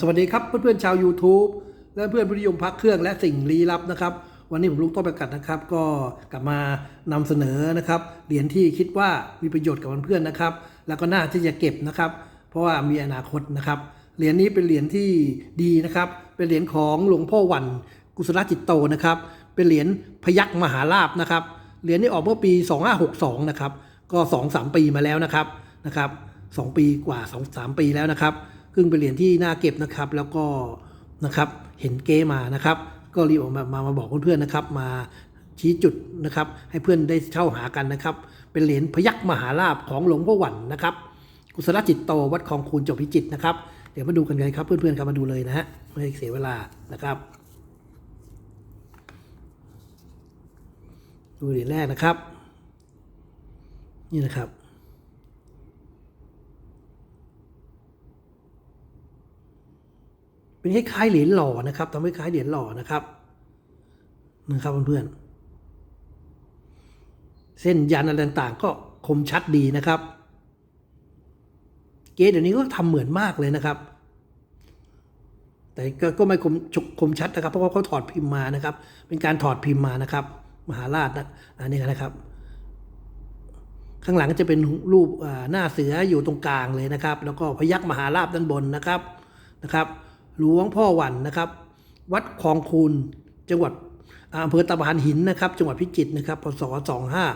สวัสดีครับเพื่อนๆชาว YouTube และเพื่อนผู้นิยมพักเครื่องและสิ่งลี้ลับนะครับ วันนี้ผมลุงต้นประกัดนะครับ ก็กลับมานำเสนอนะครับเหรียญที่คิดว่ามีประโยชน์กับเพื่อนๆนะครับ แล้วก็น่าที่จะเก็บนะครับ เพราะว่ามีอนาคตนะครับเหรียญนี้เป็นเหรียญที่ดีนะครับ เป็นเหรียญของหลวงพ่อวันกุศลจิตโตนะครับ เป็นเหรียญพยักมหาลาบนะครับเหรียญนี้ออกเมื่อปี 2562นะครับก็ 2-3 ปีมาแล้วนะครับนะครับ 2 ปีกว่า 2-3 ปีแล้วนะครับ ซึ่งเป็นเหรียญที่น่าเก็บนะครับ แล้วก็นะครับเห็นเก้มานะครับ ก็รีบออกมามามาบอกเพื่อนๆนะครับ มาชี้จุดนะครับ ให้เพื่อนได้เช่าหากันนะครับ เป็นเหรียญพยักมหาลาบของหลวงพ่อหวันนะครับ กุศลจิตโตวัดคลองคูนจบพิจิตรนะครับ เดี๋ยวมาดูกันเลยครับเพื่อนๆครับมาดูเลยนะฮะไม่เสียเวลานะครับ ดูเหรียญแรกนะครับ นี่นะครับ เป็นคล้ายๆเหรียญหล่อนะครับทำให้คล้ายเหรียญหล่อนะครับนะครับเพื่อนๆเส้นยันอะไรต่างๆ ก็คมชัดดีนะครับ เกสเดี๋ยวนี้ก็ทำเหมือนมากเลยนะครับ แต่ก็ไม่คมฉกคมชัดนะครับ เพราะว่าเขาถอดพิมพ์มานะครับ เป็นการถอดพิมพ์มานะครับ มหาราชนะอันนี้นะครับ ข้างหลังจะเป็นรูปหน้าเสืออยู่ตรงกลางเลยนะครับ แล้วก็พยักมหาราบด้านบนนะครับนะครับ หลวงพ่อหวันนะครับ วัดคลองคูนจังหวัดอำเภอตะพานหินนะครับ จังหวัดพิจิตรนะครับพศ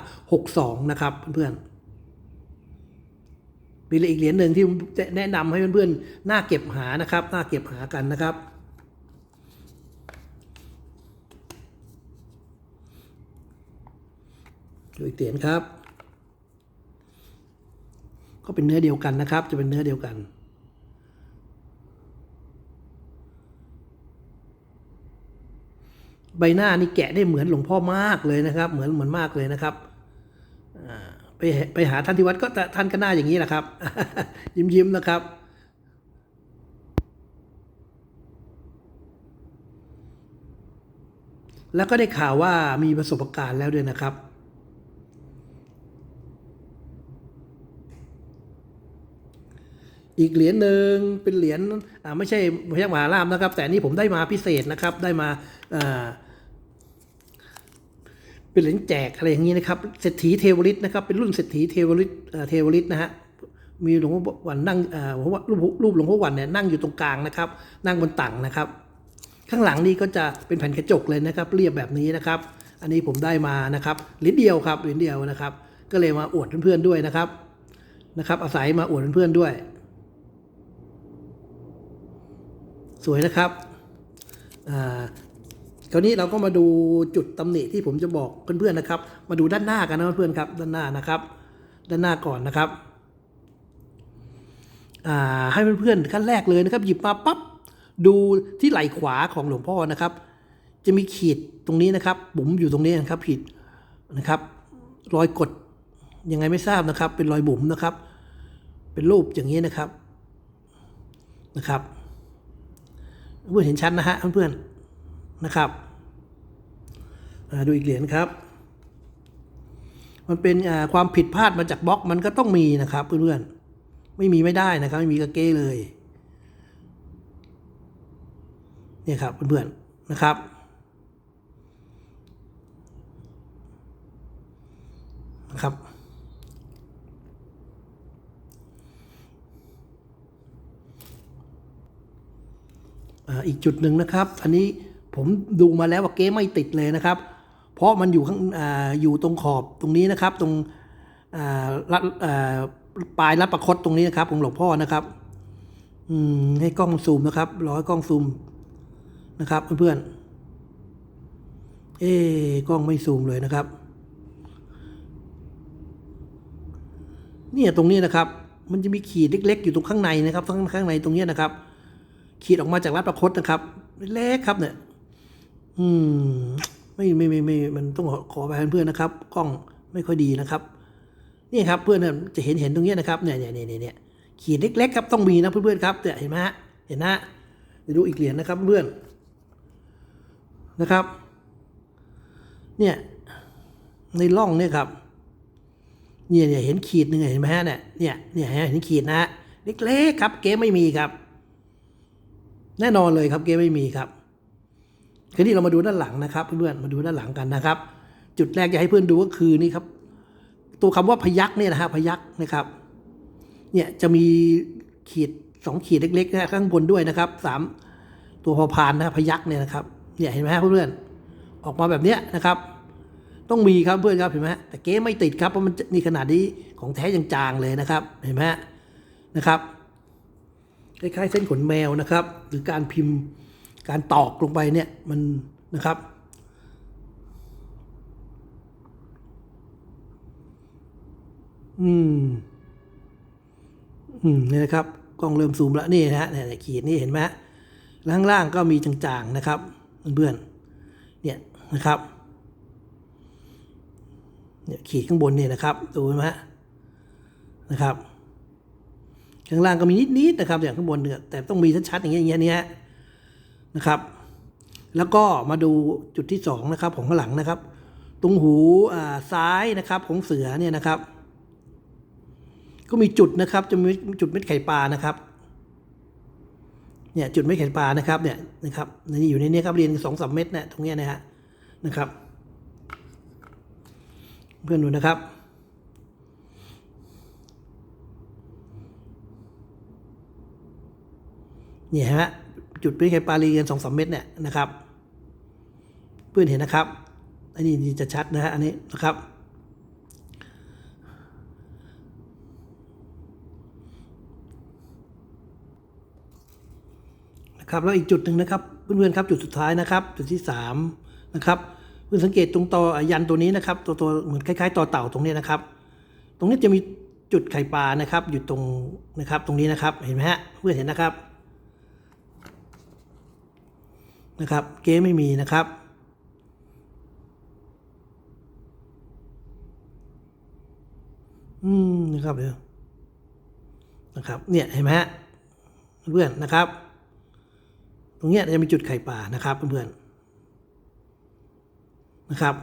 2562 นะครับเพื่อนๆมีอีกเหรียญหนึ่งที่จะแนะนำให้เพื่อนๆน่าเก็บหานะครับน่าเก็บหากันนะครับดูอีกเหรียญครับ ก็เป็นเนื้อเดียวกันนะครับ จะเป็นเนื้อเดียวกัน ใบหน้านี่แกะได้เหมือนหลวงพ่อมากเลยนะครับ เหมือนเหมือนมากเลยนะครับไปไปหาท่านที่วัดก็ท่านก็หน้าอย่างนี้แหละครับ ยิ้มยิ้มๆนะครับ แล้วก็ได้ข่าวว่ามีประสบการณ์แล้วด้วยนะครับอีกเหรียญหนึ่งเป็นเหรียญไม่ใช่พยัคฆ์มหาราชนะครับ แต่นี้ผมได้มาพิเศษนะครับได้มาอ่า เป็นเหรียญแจกอะไรอย่างนี้นะครับเศรษฐีเทวฤทธิ์นะครับเป็นรุ่นเศรษฐีเทวฤทธิ์เทวฤทธิ์นะฮะมีหลวงพ่อวันนั่งอ่าผมว่ารูปรูปหลวงพ่อวันเนี่ยนั่งอยู่ตรงกลางนะครับ นั่งบนตังนะครับ ข้างหลังนี้ก็จะเป็นแผ่นกระจกเลยนะครับ เรียบแบบนี้นะครับ อันนี้ผมได้มานะครับเหรียญเดียวครับเหรียญเดียวนะครับ ก็เลยมาอวดเพื่อนๆด้วยนะครับนะครับ อาศัยมาอวดเพื่อนๆด้วย สวยนะครับอ่า คราวนี้เราก็มาดูจุดตำหนิที่ผมจะบอกเพื่อนๆนะครับ มาดูด้านหน้ากันนะเพื่อนๆครับ ด้านหน้านะครับ ด้านหน้าก่อนนะครับให้เพื่อนๆขั้นแรกเลยนะครับ หยิบมาปั๊บดูที่ไหล่ขวาของหลวงพ่อนะครับ จะมีขีดตรงนี้นะครับบุ๋มอยู่ตรงนี้นะครับผิดนะครับ รอยกดยังไงไม่ทราบนะครับ เป็นรอยบุ๋มนะครับ เป็นรูปอย่างนี้นะครับนะครับ เพื่อนเห็นชัดนะฮะเพื่อนๆ นะครับดูอีกเหรียญครับ มันเป็นความผิดพลาดมาจากบล็อกมันก็ต้องมีนะครับเพื่อนๆไม่มีไม่ได้นะครับ ไม่มีกระเก้เลยเนี่ยครับเพื่อนๆนะครับนะครับอีกจุดหนึ่งนะครับ อันนี้ ผมดูมาแล้วว่าเก๊ไม่ติดเลยนะครับ เพราะมันอยู่ข้างออยู่ตรงขอบตรงนี้นะครับ ตรงรัดปลายรัดประคดตรงนี้นะครับของหลวงพ่อนะครับ อืมให้กล้องซูมนะครับรอให้กล้องซูมนะครับเพื่อนๆเอ๊กล้องไม่ซูมเลยนะครับ เนี่ยตรงนี้นะครับ มันจะมีขีดเล็ก ๆ อยู่ตรงข้างในนะครับข้างข้างในตรงนี้นะครับ ขีดออกมาจากรัดประคดนะครับ เล็กครับเนี่ย อืม ไม่ไม่ไม่ไม่มันต้องขอไปเพื่อนนะครับ กล้องไม่ค่อยดีนะครับนี่ครับเพื่อนจะเห็นเห็นตรงนี้นะครับเนี่ยเนี่ยเนี่ยเนี่ยขีดเล็กๆครับต้องมีนะเพื่อนๆครับเนี่ยเห็นไหมฮะเห็นนะเดี๋ยวดูอีกเหรียญนะครับเพื่อนนะครับ เนี่ยในร่องเนี่ยครับเนี่ยเนี่ยเห็นขีดหนึ่งเห็นไหมฮะเนี่ยเนี่ยเนี่ยเห็นขีดนะฮะเล็กๆครับ เก๊ไม่มีครับ แน่นอนเลยครับเกมไม่มีครับ ทีนี้เรามาดูด้านหลังนะครับ เพื่อนๆมาดูด้านหลังกันนะครับ จุดแรกจะให้เพื่อนดูก็คือนี่ครับ ตัวคำว่าพยักเนี่ยนะฮะพยักนะครับ เนี่ยจะมีขีดสองขีดเล็กๆนะข้างบนด้วยนะครับสามตัวพอพานนะพยักเนี่ยนะครับเนี่ยเห็นไหมเพื่อนๆออกมาแบบเนี้ยนะครับ ต้องมีครับเพื่อนครับเห็นไหมแต่เก๊ไม่ติดครับเพราะมันนี่ขนาดนี้ของแท้ยังจางเลยนะครับเห็นไหมนะครับคล้ายๆเส้นขนแมวนะครับ หรือการพิมพ์ การตอกลงไปเนี่ยมันนะครับ อืม อืมเนี่ยนะครับ กล้องเริ่มซูมแล้วนี่นะฮะเนี่ยขีดนี่เห็นไหมฮะแล้วข้างล่างก็มีจางๆนะครับ เพื่อนๆ เนี่ยนะครับ เนี่ยขีดข้างบนเนี่ยนะครับ ดูไหมฮะนะครับ ข้างล่างก็มีนิดๆนะครับ อย่างข้างบนเนี่ยแต่ต้องมีชัดๆอย่างเงี้ยอย่างเงี้ย นะครับ แล้วก็มาดูจุดที่สองนะครับของข้างหลังนะครับ ตรงหูซ้ายนะครับของเสือเนี่ยนะครับ ก็มีจุดนะครับจะมีจุดเม็ดไข่ปลานะครับเนี่ยจุดเม็ดไข่ปลานะครับเนี่ยนะครับนี่อยู่ในนี้ครับเรียนสองสามเม็ดเนี่ยตรงเนี้ยนะฮะนะครับ เพื่อนดูนะครับเนี่ยฮะ จุดเม็ดไข่ปลาเรียนสองสามเม็ดเนี่ยนะครับ เพื่อนเห็นนะครับ อันนี้จะชัดนะฮะอันนี้นะครับ นะครับ แล้วอีกจุดหนึ่งนะครับ เพื่อนๆครับจุดสุดท้ายนะครับ จุดที่สามนะครับเพื่อนสังเกตตรงต่อยันตัวนี้นะครับ ตัวตัวเหมือนคล้ายๆต่อเต่าตรงนี้นะครับ ตรงนี้จะมีจุดไข่ปลานะครับ อยู่ตรงนะครับ ตรงนี้นะครับ เห็นไหมฮะ เพื่อนเห็นนะครับ นะครับ เก๊ไม่มีนะครับ อืมนะครับเดี๋ยวนะครับ เนี่ยเห็นไหมฮะเพื่อนนะครับ ตรงเนี้ยจะมีจุดไข่ป่านะครับเพื่อนนะครับ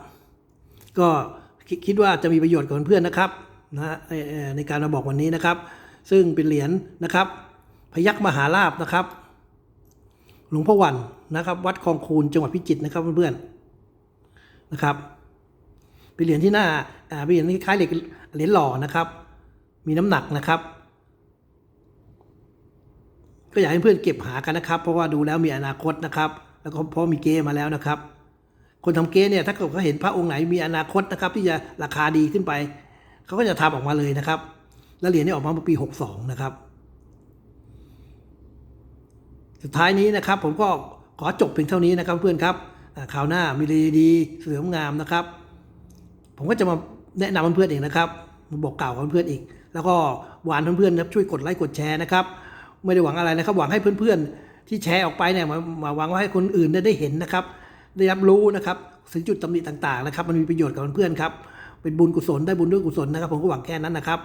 ก็คิดว่าจะมีประโยชน์กับเพื่อนนะครับนะในเอ่อในการมาบอกวันนี้นะครับ ซึ่งเป็นเหรียญนะครับ พยักมหาลาบนะครับ หลวงพ่อวันนะครับ วัดคลองคูนจังหวัดพิจิตรนะครับเพื่อนๆนะครับเป็นเหรียญที่หน้าอ่าเป็นเหรียญคล้ายเหล็กเหรียญหล่อนะครับ มีน้ำหนักนะครับ ก็อยากให้เพื่อนเก็บหากันนะครับ เพราะว่าดูแล้วมีอนาคตนะครับ แล้วก็เพราะมีเกมมาแล้วนะครับ คนทำเกมเนี่ยถ้าเกิดเขาเห็นพระองค์ไหนมีอนาคตนะครับ ที่จะราคาดีขึ้นไป เขาก็จะทำออกมาเลยนะครับ แล้วเหรียญนี้ออกมาเมื่อปี 62 นะครับ สุดท้ายนี้นะครับผมก็ขอจบเพียงเท่านี้นะครับเพื่อนครับอ่าคราวหน้ามีเรียดีเสืองามนะครับ ผมก็จะมาแนะนำเพื่อนๆเองนะครับมาบอกกล่าวเพื่อนๆอีก แล้วก็หวานเพื่อนๆนะครับช่วยกดไลค์กดแชร์นะครับ ไม่ได้หวังอะไรนะครับ หวังให้เพื่อนๆ ที่แชร์ออกไปเนี่ยมามาหวังว่าให้คนอื่นได้เห็นนะครับ ได้รับรู้นะครับถึงจุดตำหนิต่างๆนะครับ มันมีประโยชน์กับเพื่อนๆครับเป็นบุญกุศลได้บุญด้วยกุศลนะครับ ผมก็หวังแค่นั้นนะครับ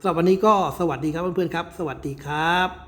สำหรับวันนี้ก็สวัสดีครับเพื่อนๆครับ สวัสดีครับ